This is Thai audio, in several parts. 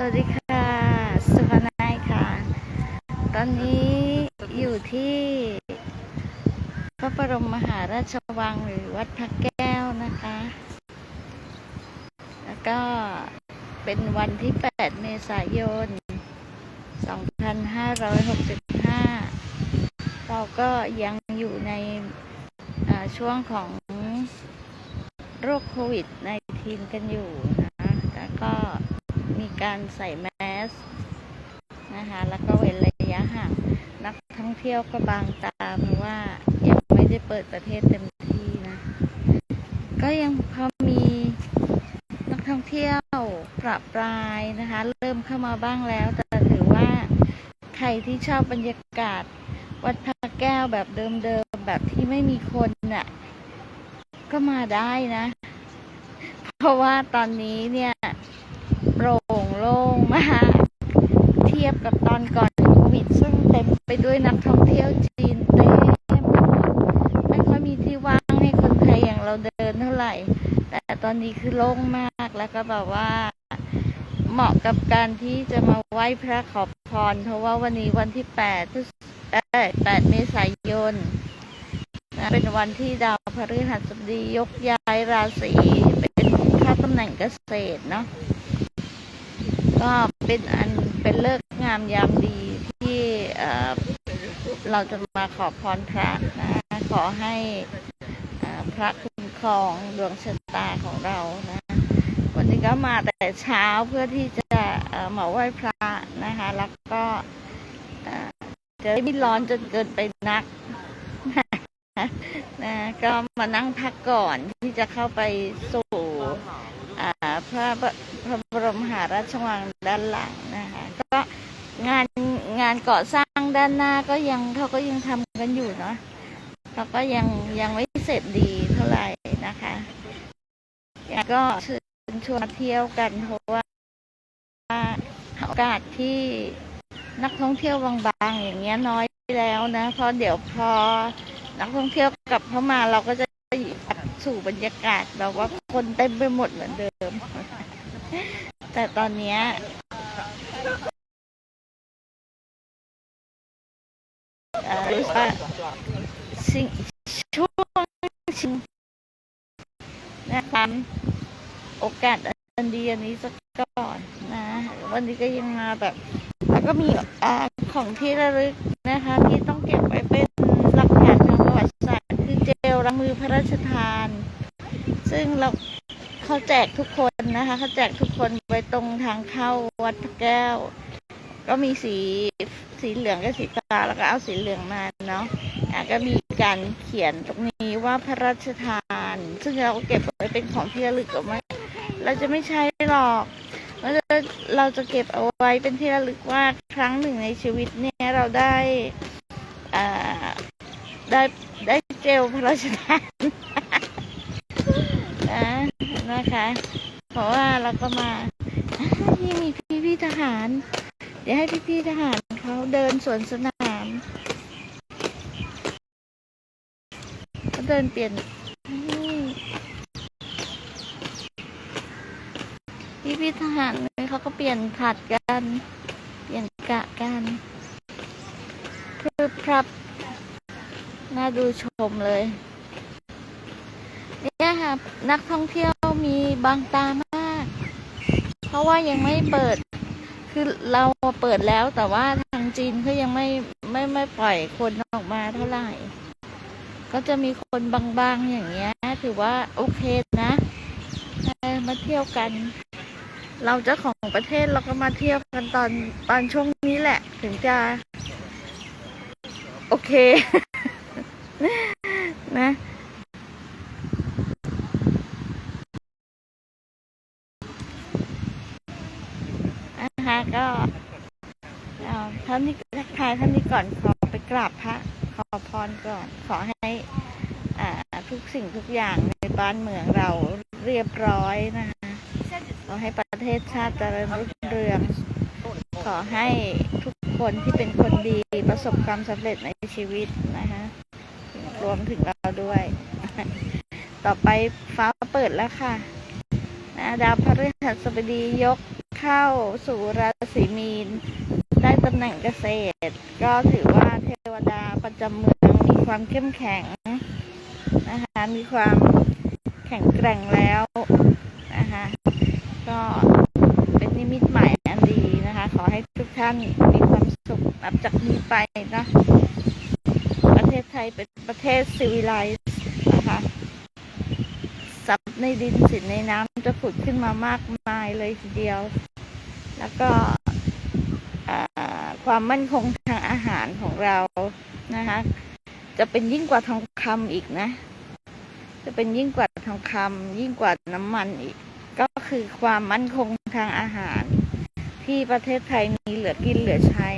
สวัสดีค่ะ สุภนายค่ะ ตอนนี้อยู่ที่พระบรมมหาราชวังหรือวัดพระแก้วนะคะ แล้วก็เป็นวันที่ 8 เมษายน 2565 เราก็ยังอยู่ในช่วงของโรคโควิด -19 กันอยู่นะ แล้วก็ มีการใส่แมสนะคะแล้วก็เว้นระยะห่างนักท่องเที่ยวก็บางตาเพราะว่ายังไม่ได้เปิดประเทศเต็มที่นะ ก็ยังพอมีนักท่องเที่ยวประปรายนะคะ เริ่มเข้ามาบ้างแล้ว แต่ถือว่าใครที่ชอบบรรยากาศวัดพระแก้วแบบเดิมๆแบบที่ไม่มีคนน่ะก็มาได้นะ เพราะว่าตอนนี้เนี่ย โปร่งโล่งมาก เทียบกับตอนก่อนโควิดซึ่งเต็มไปด้วยนักท่องเที่ยวจีนเต็มไปหมดไม่ค่อยมีที่ว่างให้คนไทยอย่างเราเดินเท่าไหร่ แต่ตอนนี้คือโล่งมากแล้วก็แบบว่าเหมาะกับการที่จะมาไหว้พระขอพร เพราะว่าวันนี้วันที่8พฤษเอ้ย8เมษายนนะเป็นวันที่ดาวพฤหัสบดียกย้ายราศีเป็นเข้าตำแหน่งเกษตรเนาะ ก็เป็นอันเป็นเลิกงามยามดีที่เราจะมาขอพรพระนะขอให้เอ่อพระคุ้มครองดวงชะตาของเรานะวันนี้ก็มาแต่เช้าเพื่อที่จะมาไหว้พระนะคะ แล้วก็จะไม่ร้อนจนเกินไปนักนะก็มานั่งพักก่อนที่จะเข้าไปสู่ พระพระบรมหาราชวังด้านหลังนะคะก็งานงานก่อสร้างด้านหน้าก็ยังเขาก็ยังทำกันอยู่เนาะเขาก็ยังยังไม่เสร็จดีเท่าไหร่นะคะก็เชิญชวนเที่ยวกันเพราะว่าโอกาสที่นักท่องเที่ยวบางๆอย่างเงี้ยน้อยแล้วนะเพราะเดี๋ยวพอนักท่องเที่ยวกลับเข้ามาเราก็จะ สู่บรรยากาศแบบว่าคนเต็มไปหมดเหมือนเดิม แต่ตอนเนี้ยเอ่อรู้สึกว่าสิ่งช่วงชิงนะคะโอกาสอันดีอันนี้สักก่อนนะ วันนี้ก็ยังมาแบบ แล้วก็มีอของที่ระลึกนะคะ ที่ต้องเก็บไว้เป็น ลล้างมือพระราชทาน ซึ่งเราเขาแจกทุกคนนะคะเขาแจกทุกคนไว้ตรงทางเข้าวัดพระแก้ว ก็มีสีสีเหลืองกับสีฟ้าแล้วก็เอาสีเหลืองมาเนาะะก็มีการเขียนตรงนี้ว่าพระราชทาน ซึ่งเราก็เก็บไว้เป็นของที่ระลึกเอาไว้เราจะไม่ใช้หรอกเราจะเราจะเก็บเอาไว้เป็นที่ระลึกว่าครั้งหนึ่งในชีวิตเนี่ยเราได้อ่าได้ได้ ลพระราชทานนะนะคะ เพราะว่าเราก็มานี่มีพี่พี่ทหาร เดี๋ยวให้พี่พี่ทหารเขาเดินสวนสนามเขาเดินเปลี่ยนพี่พี่ทหารเนี่ยเขาก็เปลี่ยนผัดกัน เปลี่ยนกะกันพรึบพรับ น่าดูชมเลยเนี่ยค่ะนักท่องเที่ยวมีบางตามาก เพราะว่ายังไม่เปิด คือเราเปิดแล้วแต่ว่าทางจีนเขายังไม่ไม่ไม่ปล่อยคนออกมาเท่าไหร่ ก็จะมีคนบางๆอย่างเงี้ย ถือว่าโอเคนะมาเที่ยวกัน เราเจ้าของประเทศเราก็มาเที่ยวกันตอนตอนช่วงนี้แหละ ถึงจะ โอเค นะนะคะก็เท่านนี้ทักทายท่านนี้ก่อนขอไปกราบพระ ขอพรก่อน ขอให้อทุกสิ่งทุกอย่างในบ้านเมืองเราเรียบร้อยนะคะขอให้ประเทศชาติเจริญรุ่งเรือง ขอให้ทุกคนที่เป็นคนดีประสบความสำเร็จในชีวิตนะคะ รวมถึงเราด้วย ต่อไปฟ้าเปิดแล้วค่ะนะดาวพฤหัสบดียกเข้าสู่ราศีมีน ได้ตำแหน่งเกษตร ก็ถือว่าเทวดาประจำเมืองมีความเข้มแข็งนะคะมีความแข็งแกร่งแล้วนะคะก็เป็นนิมิตใหม่อันดีนะคะ ขอให้ทุกท่านมีความสุขนับจากนี้ไปนะ เป็นประเทศซีวิไลซ์นะคะทรัพย์ในดินสินในน้ำจะผุดขึ้นมามากมายเลยทีเดียว แล้วก็ความมั่นคงทางอาหารของเรานะคะจะเป็นยิ่งกว่าทองคำอีกนะ จะเป็นยิ่งกว่าทองคำยิ่งกว่าน้ำมันอีก ก็คือความมั่นคงทางอาหาร ที่ประเทศไทยมีเหลือกินเหลือใช้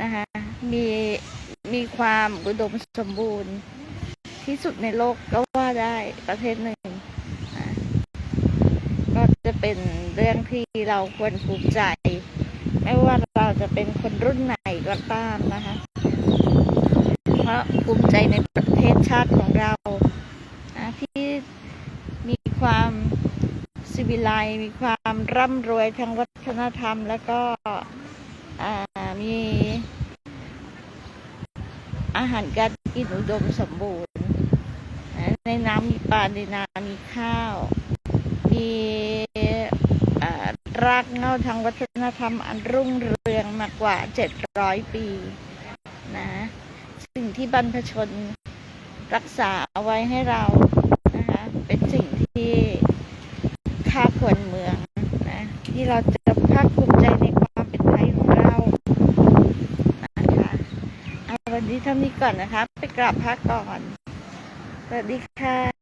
นะคะมี มีความอุดมสมบูรณ์ ที่สุดในโลกก็ว่าได้ประเทศหนึ่ง ก็จะเป็นเรื่องที่เราควรภูมิใจ ไม่ว่าเราจะเป็นคนรุ่นไหนก็ตามนะคะ เพราะภูมิใจในประเทศชาติของเราที่มีความสิวิไลมีความร่ำรวยทางวัฒนธรรม แล้วก็มี อาหารการกินอุดมสมบูรณ์ ในน้ำมีปลาในนามีข้าว มีรากเงาทางวัฒนธรรมอันรุ่งเรืองมากกว่า 700 ปีนะสิ่งที่บรรพชนรักษาเอาไว้ให้เรานะคะเป็นสิ่งที่ค่าควรเมืองนะที่เราจะภาคภูมิใจในความเป็นไทยของเรานะคะ เท่านี้ก่อนนะคะ ไปกราบพระก่อน สวัสดีค่ะ